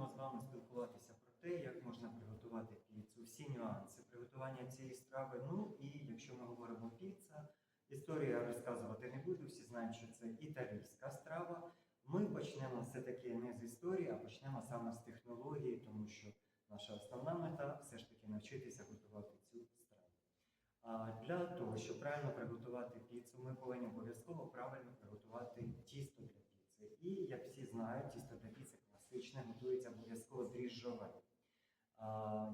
будемо з вами спілкуватися про те, як можна приготувати піцу, всі нюанси приготування цієї страви. Ну і якщо ми говоримо піца, історію розказувати не буду, всі знають, що це італійська страва. Ми почнемо все-таки не з історії, а почнемо саме з технології, тому що наша основна мета все ж таки навчитися готувати цю страву. А для того, щоб правильно приготувати піцу, ми повинні обов'язково правильно приготувати тісто для піци. І як всі знають, тісто для піци класичне готується обов'язково дріжджове.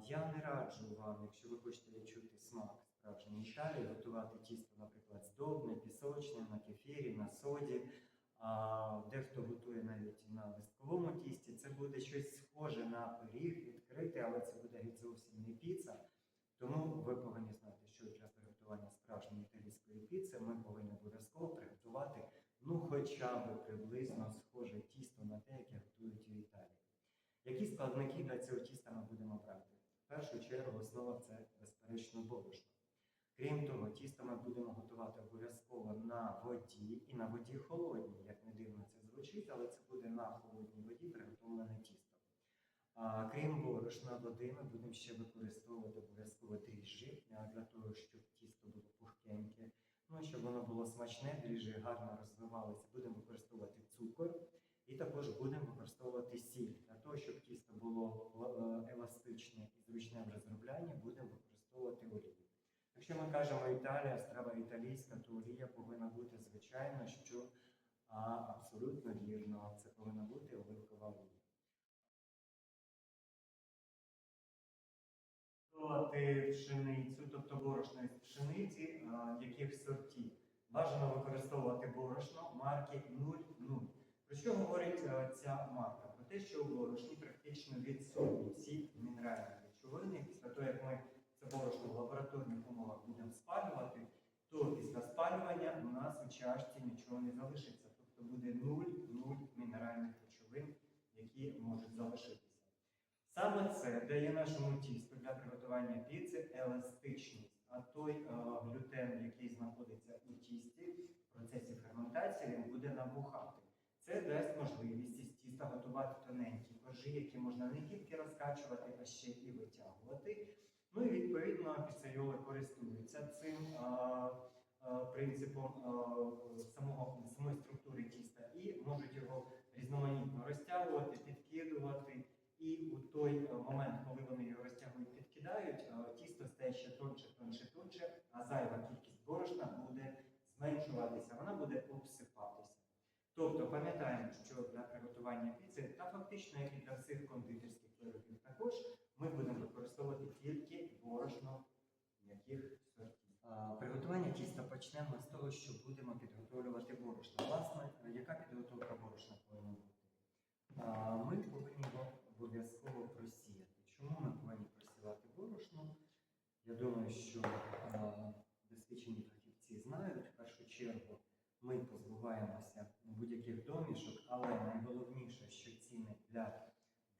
Я не раджу вам, якщо ви хочете відчути смак справжньої Італії, готувати тісто, наприклад, здобне, пісочне, на кефірі, на соді. А дехто готує навіть на листковому тісті. Це буде щось схоже на пиріг відкритий, але це буде геть зовсім не піца. Тому ви повинні знати, що для приготування справжньої італійської піци ми повинні обов'язково приготувати ну хоча б приблизно схоже тісто на те, яке. Які складники для цього тіста ми будемо брати? В першу чергу основа це безперечно борошно. Крім того, тісто ми будемо готувати обов'язково на воді і на воді холодній. Як не дивно це звучить, але це буде на холодній воді приготовлене тісто. А, крім борошна води, ми будемо ще використовувати обов'язково дріжджі для того, щоб тісто було пухкеньке. Ну, щоб воно було смачне, дріжджі гарно розвивалися, будемо використовувати цукор. І також будемо використовувати сіль. Того, щоб тісто було е, еластичне і зручне в розроблянні, будемо використовувати олію. Якщо ми кажемо Італія, страва італійська, то олія повинна бути, звичайно, що а, абсолютно вірно, це повинна бути оливкова олія. Пшеницю, тобто борошно пшениці, а, яких сортів. Бажано використовувати борошно марки 00. Про що говорить е, ця марка? Те, що у борошні практично відсутні всі мінеральні речовини. Після того, як ми це борошно в лабораторних умовах будемо спалювати, то після спалювання у нас у чашці нічого не залишиться. Тобто буде 0-0 мінеральних речовин, які можуть залишитися. Саме це дає нашому тісту для приготування піци еластичність. А той е, глютен, який знаходиться у тісті в процесі ферментації, він буде набухати. Це дасть можливість із тіста готувати тоненькі які можна не тільки розкачувати, а ще і витягувати. Ну і відповідно піцейоли користуються цим а, а, принципом а, самого, самої структури тіста і можуть його різноманітно розтягувати, підкидувати. І у той момент, коли вони його розтягують, підкидають, тісто стає ще тонше, тонше, тонше, а зайва кількість борошна буде зменшуватися, вона буде обсипатися. Тобто пам'ятаємо, що для приготування піци та фактично, як і для всіх кондитерських виробів також, ми будемо використовувати тільки борошно м'яких сортів. Приготування тіста почнемо з того, що будемо підготовлювати борошно. Власне, яка підготовка борошна повинна бути? Ми повинні обов'язково просіяти. Чому ми повинні просівати борошно? Я думаю, що досвідчені фахівці знають в першу чергу. Ми позбуваємося будь-яких домішок, але найголовніше, що цінне для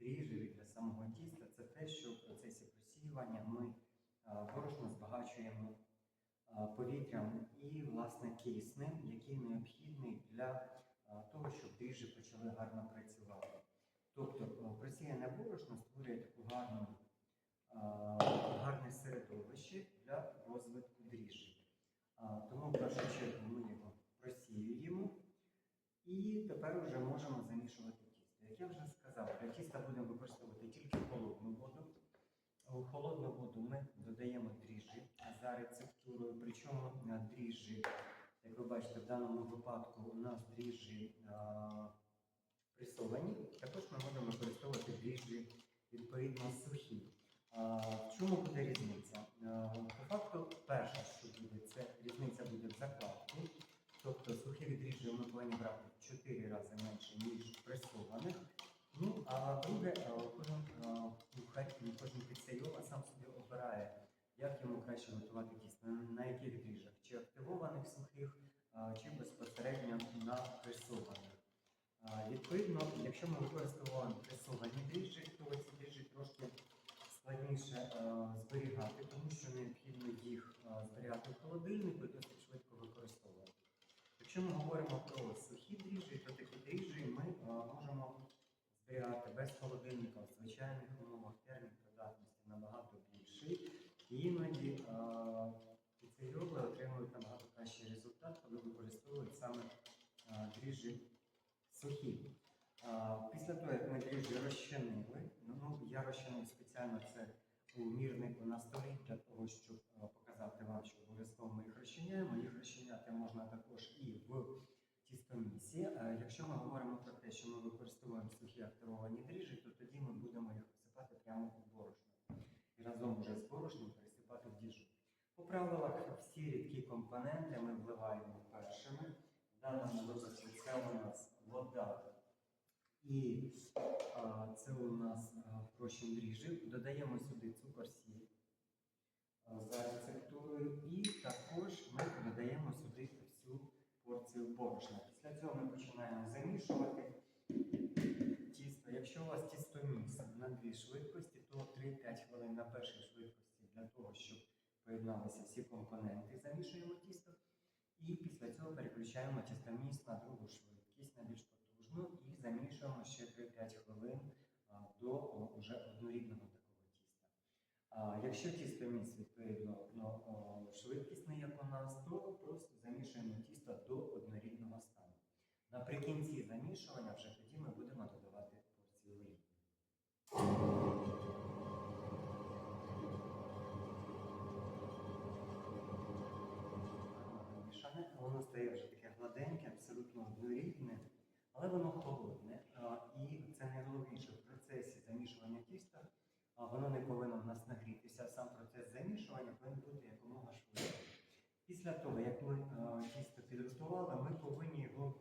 дріжджів і для самого тіста, це те, що в процесі просіювання ми а, борошно збагачуємо повітрям і, власне, киснем, який необхідний для того, щоб дріжджі почали гарно працювати. Тобто просіяне борошно створює таку гарну, гарне середовище для розвитку дріжджів. Тому в першу чергу ми його просіюємо і тепер вже можемо замішувати тісто. Як я вже сказав, для тіста будемо використовувати тільки холодну воду. У холодну воду ми додаємо дріжджі за рецептурою, причому дріжджі, як ви бачите, в даному випадку у нас дріжджі а, пресовані. Також ми можемо використовувати дріжджі відповідно сухі. А, В чому буде різниця? А, По факту, перше, що буде, це різниця буде в закладці. Тобто сухих дріжджів ми повинні брати в 4 рази менше, ніж пресованих. Ну, а друге, е, кожен е, кухар, кожен піцейола сам собі обирає, як йому краще готувати тісто, на яких дріжджах, чи активованих сухих, чи безпосередньо на пресованих. Відповідно, якщо ми використовуємо пресовані дріжджі, то ці дріжджі трошки складніше е, зберігати, тому що необхідно їх зберігати в холодильнику і досить швидко використовувати. Якщо ми говоримо про сухі дріжджі, то такі дріжджі ми е, можемо зберігати без холодильника в звичайних умовах термін придатності набагато більший. І іноді а, піцеріоли отримують набагато кращий результат, коли використовують саме а, дріжджі сухі. А, Після того, як ми дріжджі розчинили, ну, ну, я розчинив спеціально це у мірнику на столі для того, щоб а, показати вам, що обов'язково ми їх розчиняємо. Їх розчиняти можна також і в тістомісі. Якщо ми говоримо про те, що ми використовуємо сухі активовані дріжджі, то тоді ми будемо їх висипати прямо у борошно. І разом вже з борошном пересипати в діжу. По правилах всі рідкі компоненти ми вливаємо першими. В даному випадку це у нас вода і а, це у нас а, розчин дріжджів. Додаємо сюди цукор сіль за рецептурою. І також ми додаємо сюди всю порцію борошна. Після цього ми починаємо замішувати тісто. Якщо у вас тістоміс на дві швидкості, то 3-5 хвилин на першій швидкості для того, щоб поєдналися всі компоненти, замішуємо тісто. І після цього переключаємо тістоміс на другу швидкість, на більш потужну, і замішуємо ще 3-5 хвилин до уже однорідного. Якщо тістоміс відповідно ну, о, швидкісний, як у нас, то просто замішуємо тісто до однорідного стану. Наприкінці замішування вже тоді ми будемо додавати порцію олії. Воно стає вже таке гладеньке, абсолютно однорідне, але воно холодне. І це найголовніше в процесі замішування тіста. Воно не повинно в нас нагрітися. а Сам процес замішування повинен бути якомога швидше. Після того, як ми а, тісто підготували, ми повинні його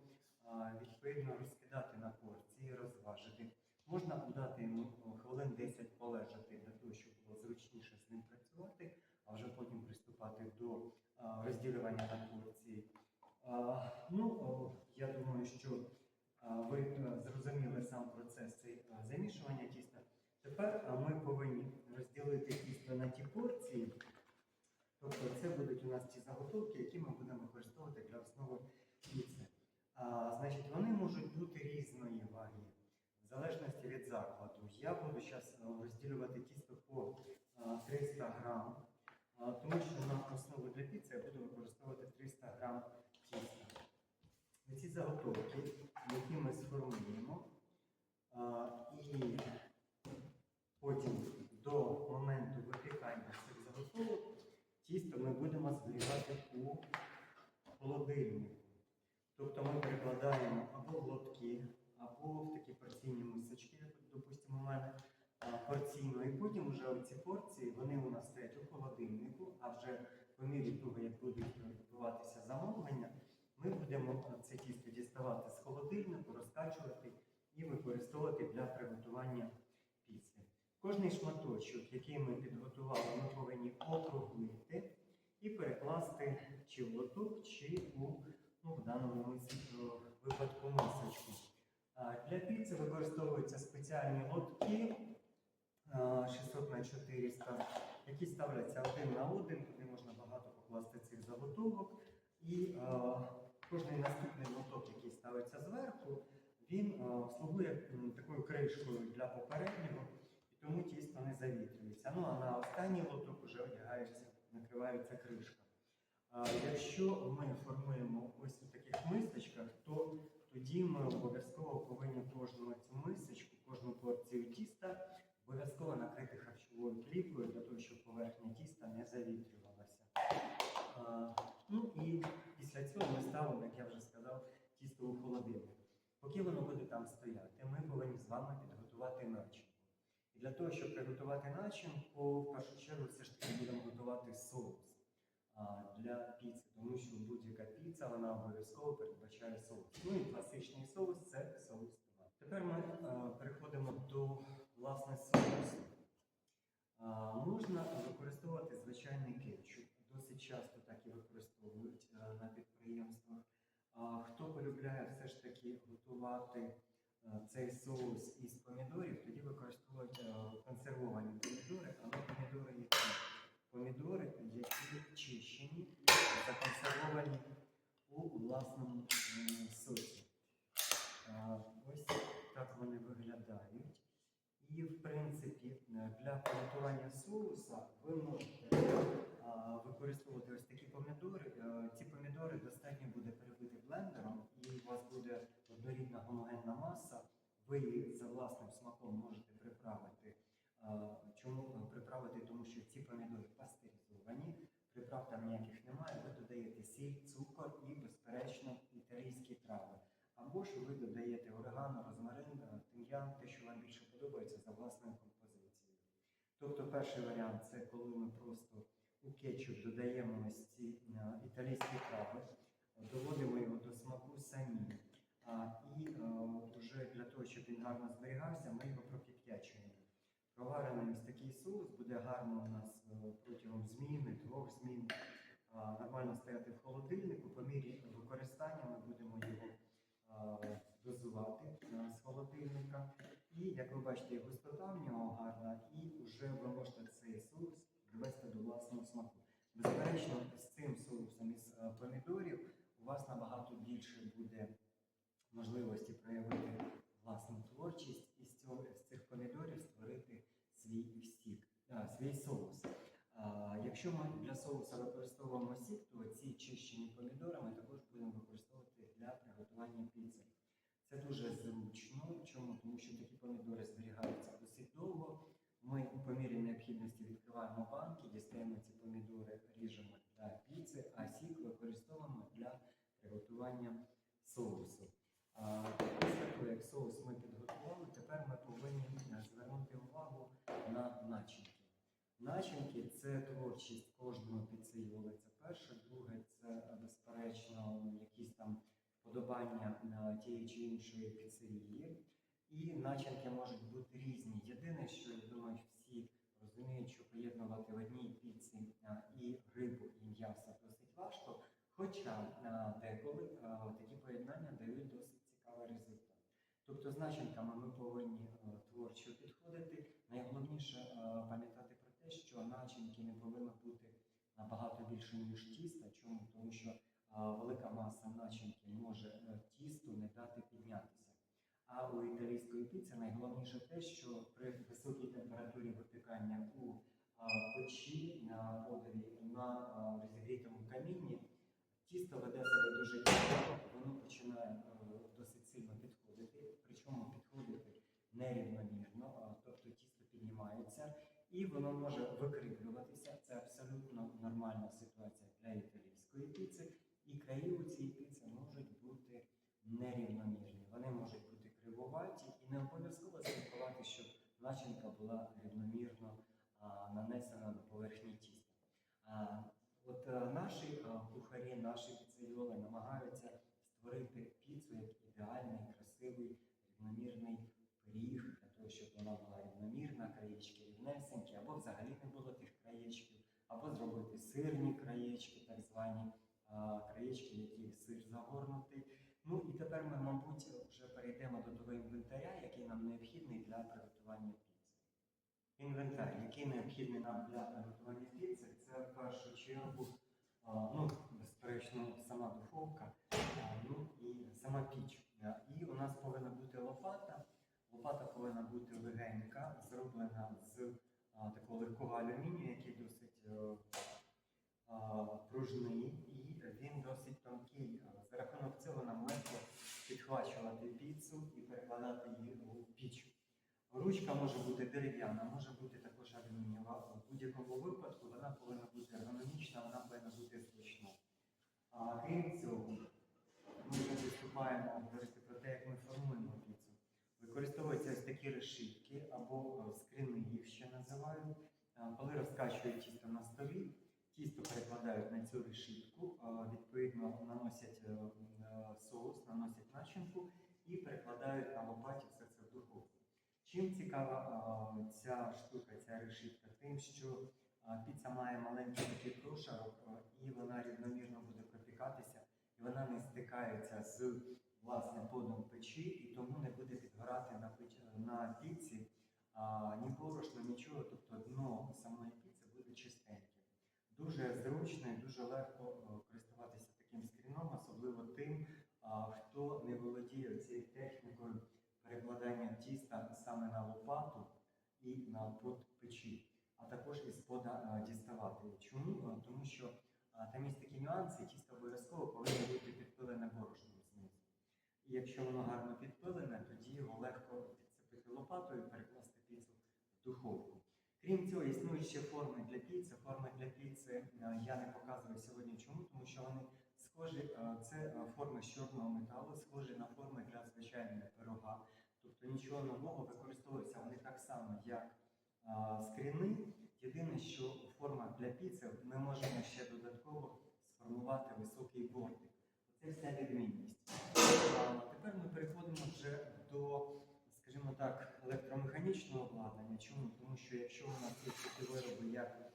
відповідно розкидати на порції, розважити. Можна дати йому хвилин 10 полежати для того, щоб було зручніше з ним працювати, а вже потім приступати до розділювання на порції. А, Ну, о, я думаю, що а, ви е, зрозуміли сам процес цей, е, замішування тіста. Тепер а, ми повинні розділити тісто на ті порції. Тобто це будуть у заготовки, які ми будемо використовувати для основи піци. Значить, вони можуть бути різної ваги, в залежності від закладу. Я буду зараз розділювати тісто по 300 грам, тому що на основу для піци я буду використовувати 300 грам тіста. Ці заготовки, які ми сформуємо, а, і потім до моменту випікання цих заготовок тісто ми будемо зберігати у холодильнику. Тобто ми перекладаємо або в лотки, або в такі порційні мисочки, допустимо, у мене порційно. І потім вже ці порції вони у нас стоять у холодильнику, а вже по мірі того, як будуть відбуватися замовлення, ми будемо це тісто діставати з холодильнику, розкачувати і використовувати для приготування піци. Кожний шматочок, який ми підготували, ми повинні округлити і перекласти чи в лоток, чи у ну, в даному випадку мисочку. Для піци використовуються спеціальні лотки 600 на 400, які ставляться один на один, туди можна багато покласти цих заготовок. І кожний наступний лоток, який ставиться зверху, він слугує такою кришкою для попереднього, і тому тісто не завітрюється. Ну а на останній лоток вже одягається, накривається кришка. А якщо ми формуємо ось у таких мисочках, то тоді ми обов'язково повинні кожну цю мисочку, кожну порцію тіста обов'язково накрити харчовою плівкою для того, щоб поверхня тіста не завітрювалася. А, ну і після цього ми ставимо, як я вже сказав, тісто у холодильник. Поки воно буде там стояти, ми повинні з вами підготувати начинку. І для того, щоб приготувати начинку, в першу чергу все ж таки будемо готувати соус для піци, тому що будь-яка піца вона обов'язково передбачає соус. Ну і класичний соус це соус томат. Тепер ми переходимо до власне соусу. Можна використовувати звичайний кетчуп. Досить часто так і використовують на підприємствах. Хто полюбляє все ж таки готувати цей соус із помідорів, власному е, соці. Ось так вони виглядають. І, в принципі, е, для приготування соуса ви можете е, використовувати ось такі помідори. Ці помідори достатньо буде Ж ви додаєте орегано, розмарин, е, тим'ян, те, що вам більше подобається за власною композицією. Тобто перший варіант це коли ми просто у кетчуп додаємо ось ці е, італійські трави, доводимо його до смаку самі. А, і е, вже для того, щоб він гарно зберігався, ми його пропік'ячуємо. Проварений ось такий соус буде гарно у нас протягом зміни, двох змін. Нормально стояти в холодильнику. По мірі використання ми будемо його дозувати а, з холодильника. І як ви бачите, густота в гарна, і вже ви можете цей соус довести до власного смаку. Безперечно, з цим соусом із е, помідорів у вас набагато більше буде можливості проявити власну творчість і з, цього, з цих помідорів створити свій стік, а, свій соус. А, якщо ми для соуса використовуємо сік, то ці чищені помідори ми також будемо використовувати для приготування піци. Це дуже зручно. Чому? Тому що такі помідори зберігаються досить довго. Ми по мірі необхідності відкриваємо банки, дістаємо ці помідори, ріжемо для піци, а сік використовуємо для приготування соусу. Після того, як соус ми підготували, тепер ми повинні звернути увагу на начинки. Начинки це творчість кожного піцейоли. Це перше, друге, це безперечно якісь там вподобання е, тієї чи іншої піцерії. І начинки можуть бути різні. Єдине, що я думаю, всі розуміють, що поєднувати в одній піці е, і рибу, і м'ясо досить важко. Хоча е, деколи такі поєднання дають досить цікавий результат. Тобто з начинками ми повинні творчо підходити. Найголовніше пам'ятати про те, що начинки не повинні бути набагато більше, ніж тіста. Чому? Тому що велика маса начинки може е, тісту не дати піднятися. А у італійської піці найголовніше те, що при високій температурі випікання у печі на подиві на розігрітому камінні тісто веде себе дуже цікаво, воно починає е, досить сильно підходити, причому підходити нерівномірно, тобто тісто піднімається і воно може викріплюватися. Це абсолютно нормальна ситуація для італійської піци. Краї у цій піці можуть бути нерівномірні. Вони можуть бути кривуваті і не обов'язково слідкувати, щоб начинка була рівномірно а, нанесена на поверхні тіста. А, от а, наші а, кухарі, наші піцейоли намагаються створити піцу як ідеальний, красивий, рівномірний пиріг, для того, щоб вона була рівномірна, краєчки рівнесенькі, або взагалі не було тих краєчків, або зробити сирні краєчки, так звані краєчки, які сир загорнутий. Ну і тепер ми, мабуть, вже перейдемо до того інвентаря, який нам необхідний для приготування піци. Інвентар, який необхідний нам для приготування піци, це в першу чергу, ну, безперечно, сама духовка, ну і сама піч. І у нас повинна бути лопата. Лопата повинна бути легенька, зроблена з такого легкого алюмінію, який досить пружний, досить тонкий. А, За рахунок цього нам легко підхвачувати піцу і перекладати її у піч. Ручка може бути дерев'яна, може бути також алюмінієва. У будь-якому випадку вона повинна бути ергономічна, вона повинна бути зручна. А крім цього, ми виступаємо говорити про те, як ми формуємо піцу. Використовуються ось такі решітки або е, скрини їх ще називають. Е, Коли розкачують тісто на столі, тісто перекладають на цю решітку, відповідно наносять е, е, соус, наносять начинку і перекладають на лопаті все це в духовку. Чим цікава ця штука, ця решітка? Тим, що піца має маленький такий прошарок, і вона рівномірно буде пропікатися, і вона не стикається з власне подом печі, і тому не буде підгорати на піці ні борошно, нічого, тобто дно самої піци буде чистеньке. Дуже зручно і дуже легко е, користуватися таким скріном, особливо тим, хто не володіє цією технікою перекладання тіста саме на лопату і на печі, а також із пода е, діставати. Чому? Е, Тому що е, там є такі нюанси, тісто обов'язково повинно бути підпилене борошном знизу. І якщо воно гарно підпилене, тоді його легко підцепити лопатою і перекласти піцу в духовку. Крім цього, існують ще форми для піци. Форми для піци е, я не показую сьогодні. Чому? Тому що вони схожі, е, це е, форми з чорного металу, схожі на форми для звичайного пирога. Тобто нічого нового використовуються вони так само, як скріни. Єдине, що у формах для піци ми можемо ще додатково сформувати високий бортик. Це вся відмінність. Тепер ми переходимо вже до, скажімо так, електромеханічного обладнання. Чому? Тому що якщо у нас є такі вироби, як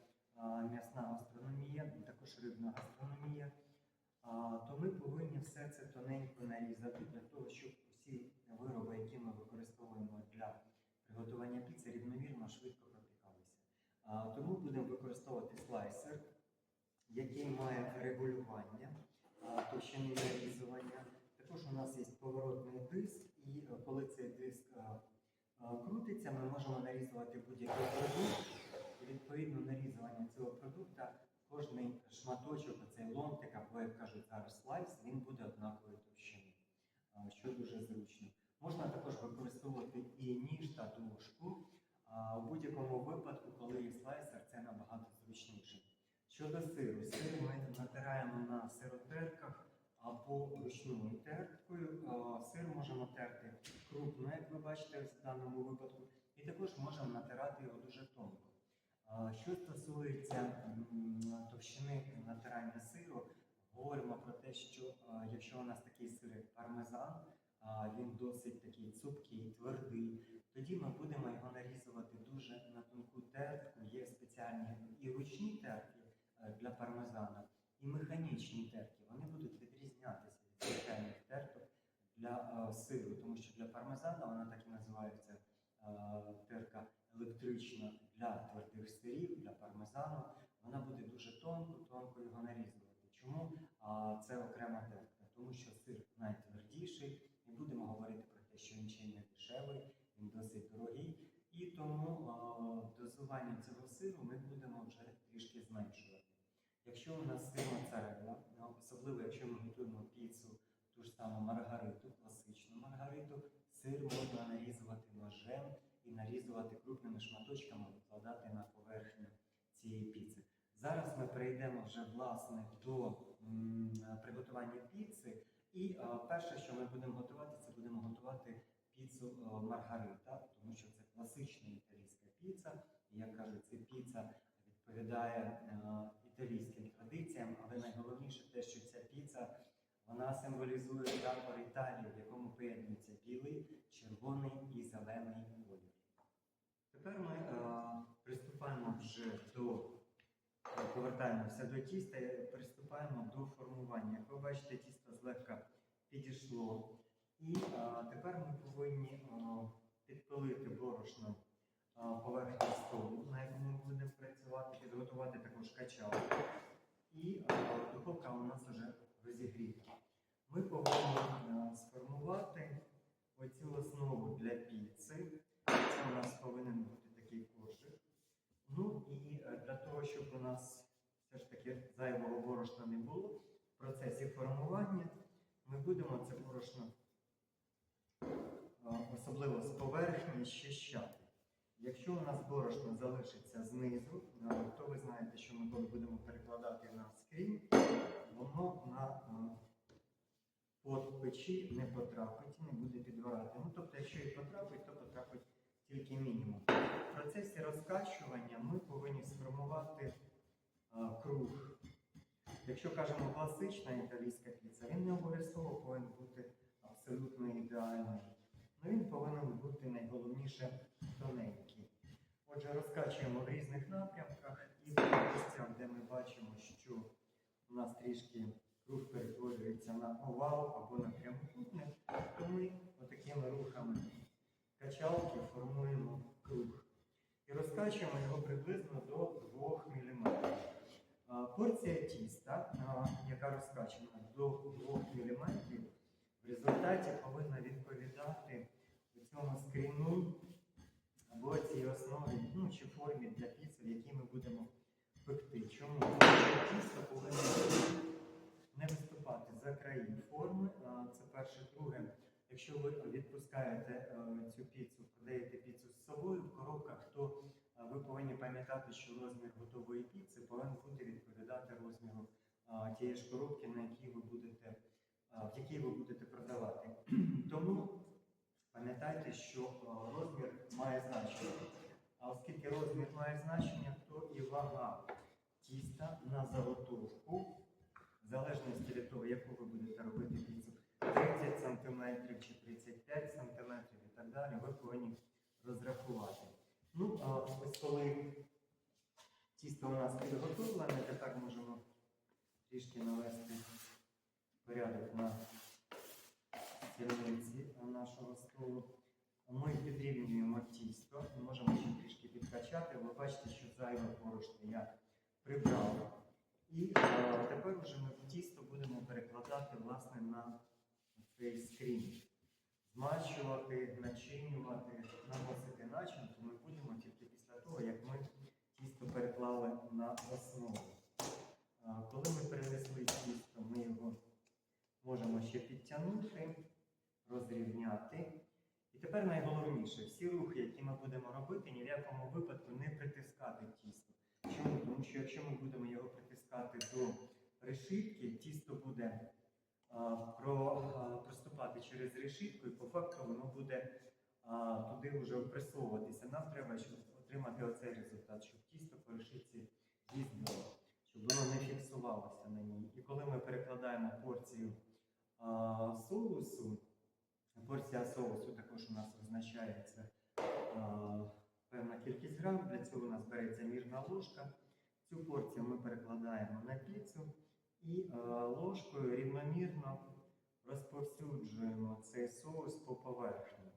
м'ясна гастрономія, також рибна гастрономія, то ми повинні все це тоненько нарізати для того, щоб усі вироби, які ми використовуємо для приготування піци, рівномірно швидко пропікалися. Тому будемо використовувати слайсер, який має регулювання товщини нарізування. Також у нас є поворотний диск, і е, коли цей диск а, а, крутиться, ми можемо нарізувати будь-який продукт. І відповідно нарізування цього продукту, кожний шматочок, оцей ломтик, або як кажуть зараз слайс, він буде однакової товщини, що дуже зручно. Можна також використовувати і ніж та дошку. У будь-якому випадку, коли є слайсер, це набагато зручніше. Щодо сиру, сир ми натираємо на сиротерках або ручною терткою. Сир можемо терти крупно, як ви бачите в даному випадку, і також можемо натирати його дуже тонко. Що стосується товщини натирання сиру, говоримо про те, що якщо у нас такий сир як пармезан, він досить такий цупкий, твердий, тоді ми будемо його нарізувати дуже на тонку тертку. Є спеціальні і ручні терки е, для пармезана, і механічні терки. Вони будуть відрізнятися від звичайних терток для е, сиру, тому що вона так і називається е, терка електрична для твердих сирів, для пармезану. Вона буде дуже тонко, тонко його нарізувати. Чому це окрема терка? Тому що сир найтвердіший, і будемо говорити про те, що він ще не дешевий, він досить дорогий. І тому дозування цього сиру ми будемо вже трішки зменшувати. Якщо у нас сир моцарелла, особливо якщо ми готуємо піцу, ту ж саму маргариту, класичну маргариту, сир можна нарізувати ножем і нарізувати крупними шматочками, викладати на поверхню цієї піци. Зараз ми перейдемо вже власне до приготування піци. І а, перше, що ми будемо готувати, це будемо готувати піцу а, маргарита, тому що це класична італійська піца. Як кажуть, це піца відповідає а, італійським традиціям, але найголовніше те, що ця піца вона символізує прапор Італії, в якому поєднується білий, червоний і зелений колір. Тепер ми а, приступаємо вже до повертаємося до тіста і приступаємо до формування. Як ви бачите, тісто злегка підійшло. І а, тепер ми повинні а, підпилити борошно а, поверхню столу, на якому ми будемо працювати, підготувати також качалку. І а, духовка у нас вже розігріта. Ми повинні сформувати оцю основу для піци. Це у нас повинен бути такий кошик. Ну і е, для того, щоб у нас все ж таки зайвого борошна не було, в процесі формування ми будемо це борошно, е, особливо з поверхні, щищати. Якщо у нас борошно залишиться знизу, е, то ви знаєте, що ми будемо перекладати на скрінь, воно на е, печі не потрапить і не буде підгорати. Ну, тобто, якщо і потрапить, то потрапить тільки мінімум. В процесі розкачування ми повинні сформувати а, круг. Якщо кажемо класична італійська піца, він не обов'язково повинен бути абсолютно ідеальний. Ну, він повинен бути найголовніше тоненький. Отже, розкачуємо в різних напрямках і в місцях, де ми бачимо, що у нас трішки круг перетворюється на овал або на прямокутник, то ми отакими рухами качалки формуємо круг. І розкачуємо його приблизно до 2 мм. Порція тіста, яка розкачана до 2 мм, в результаті повинна відповідати цьому скріну в цій основі, ну чи формі для піци, в якій ми будемо пекти. Чому? Тісто повинно не виступати за краї форми. Це перше. Друге, якщо ви відпускаєте е, цю піцу, подаєте піцу з собою в коробках, то е, ви повинні пам'ятати, що розмір готової піци повинен бути відповідати розміру тієї ж коробки, на якій ви будете, в якій ви будете продавати. Тому пам'ятайте, що розмір має значення. А оскільки розмір має значення, то і вага тіста на заготовку, в залежності від того, яку ви будете робити піцу, 30 см чи 35 см і так далі, ви повинні розрахувати. Ну, а ось коли тісто у нас підготовлене, тепер можемо трішки навести порядок на стільниці нашого столу. Ми підрівнюємо тісто, можемо ще трішки підкачати. Ви бачите, що зайве порошно я прибрав. І е, тепер вже ми тісто будемо перекладати власне на цей скрінь. Змащувати, начинювати, наносити начинку ми будемо тільки після того, як ми тісто переклали на основу. А, Коли ми перенесли тісто, ми його можемо ще підтягнути, розрівняти. І тепер найголовніше, всі рухи, які ми будемо робити, ні в якому випадку не притискати тісто. Чому? Тому що якщо ми будемо його притискати до решітки, тісто буде а, про, а, проступати через решітку, і по факту воно буде а, туди вже впресовуватися. Нам треба щоб отримати оцей результат, щоб тісто по решітці їздило, щоб воно не фіксувалося на ній. І коли ми перекладаємо порцію а, соусу, порція соусу також у нас визначається певна кількість грам. Для цього у нас береться мірна ложка. Цю порцію ми перекладаємо на піцу і е, ложкою рівномірно розповсюджуємо цей соус по поверхні.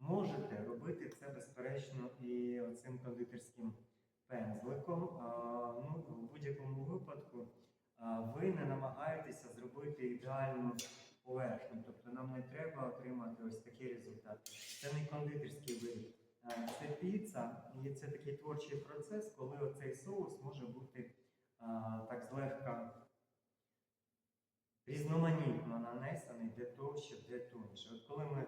Можете робити це безперечно і цим кондитерським пензликом. А, ну, в будь-якому випадку ви не намагаєтеся зробити ідеальну поверхню. Тобто нам не треба отримати ось такий результат. Це не кондитерський виріб. А, Це піца, і це такий творчий процес, коли оцей соус може бути а, так злегка різноманітно нанесений того, щоб де тоньше. От коли ми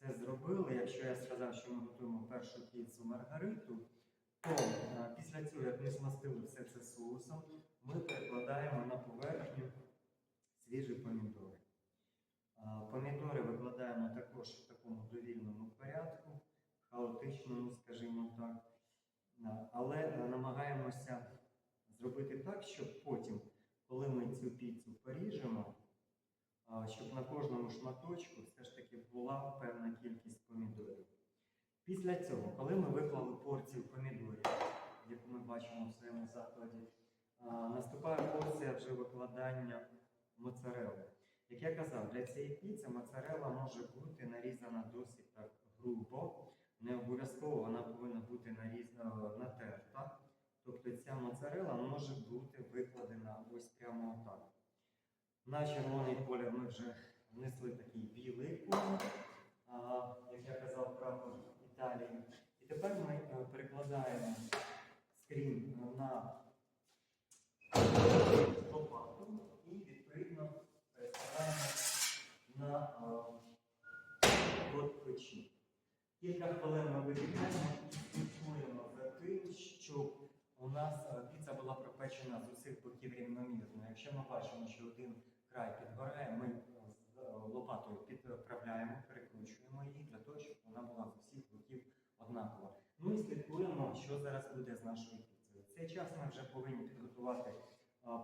це зробили, якщо я сказав, що ми готуємо першу піцу маргариту, то а, після цього, як ми змастили все це соусом, ми перекладаємо на поверхню свіжі помідори. А, Помідори викладаємо також в такому довільному порядку, хаотичному, скажімо так. Але е, намагаємося зробити так, щоб потім, коли ми цю піцу поріжемо, щоб на кожному шматочку все ж таки була певна кількість помідорів. Після цього, коли ми виклали порцію помідорів, яку ми бачимо в своєму закладі, наступає порція вже викладання моцарелли. Як я казав, для цієї піци моцарелла може бути нарізана досить так грубо. Не обов'язково вона повинна бути нарізана натерта. Тобто ця моцарелла може бути викладена ось прямо отак. На червоний колір ми вже внесли такий білий колір, як я казав, прапор Італії. І тепер ми е, перекладаємо скрін на лопату і відповідно перекладаємо на рот печі. Кілька хвилин ми випікаємо і слідкуємо за тим, щоб у нас е, піца була пропечена з усіх боків рівномірно. Якщо ми бачимо, що один край підгорає, ми е, е, лопатою підправляємо, перекручуємо її для того, щоб вона була з усіх боків однакова. Ну і слідкуємо, що зараз буде з нашою піцею. Цей час ми вже повинні підготувати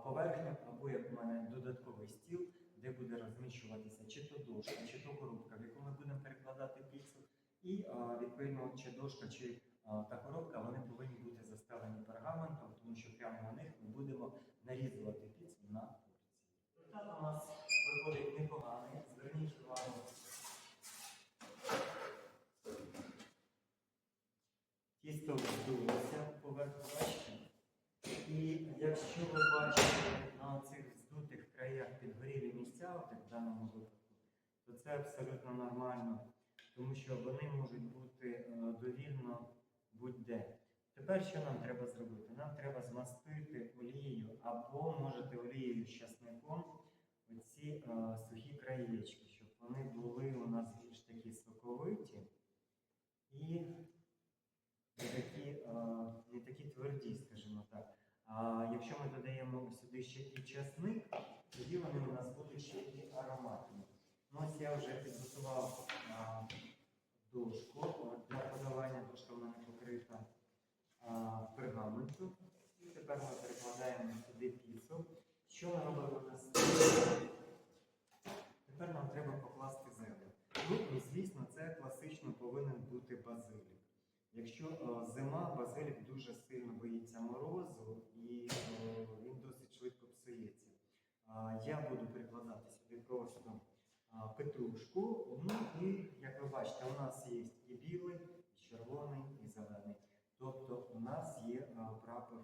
поверхню або як у мене додатковий стіл, де буде розміщуватися чи то дошка, чи то коробка, в яку ми будемо перекладати піцу. І е, відповідно, чи дошка, чи е, та коробка, вони повинні бути застелені пергаментом, тому що прямо на них ми будемо нарізувати піцу на порції. Результат у нас виходить непоганий. Зверніть увагу. Тісто вздулося поверху бачите. І якщо ви бачите на цих вздутих краях підгорілі місця, в даному випадку, то це абсолютно нормально, тому що вони можуть бути е, довільно будь-де. Тепер що нам треба зробити? Нам треба змастити олією або можете олією з часником оці е, сухі краєчки, щоб вони були у нас більш такі соковиті і не такі, е, не такі тверді, скажімо так. А якщо ми додаємо сюди ще і часник, тоді вони у нас будуть ще і ароматні. Ну, ось я вже підготував а, дошку для подавання. Дошка в мене покрита пергаментом. І тепер ми перекладаємо сюди піцу. Що ми робимо наступне? Тепер нам треба покласти зелень. Ну і звісно, це класично повинен бути базилік. Якщо е, зима, базилік дуже сильно боїться морозу і е, він досить швидко псується. А, Я буду перекладати сюди просто петрушку. Ну і як ви бачите, у нас є і білий, і червоний, і зелений. Тобто у нас є прапор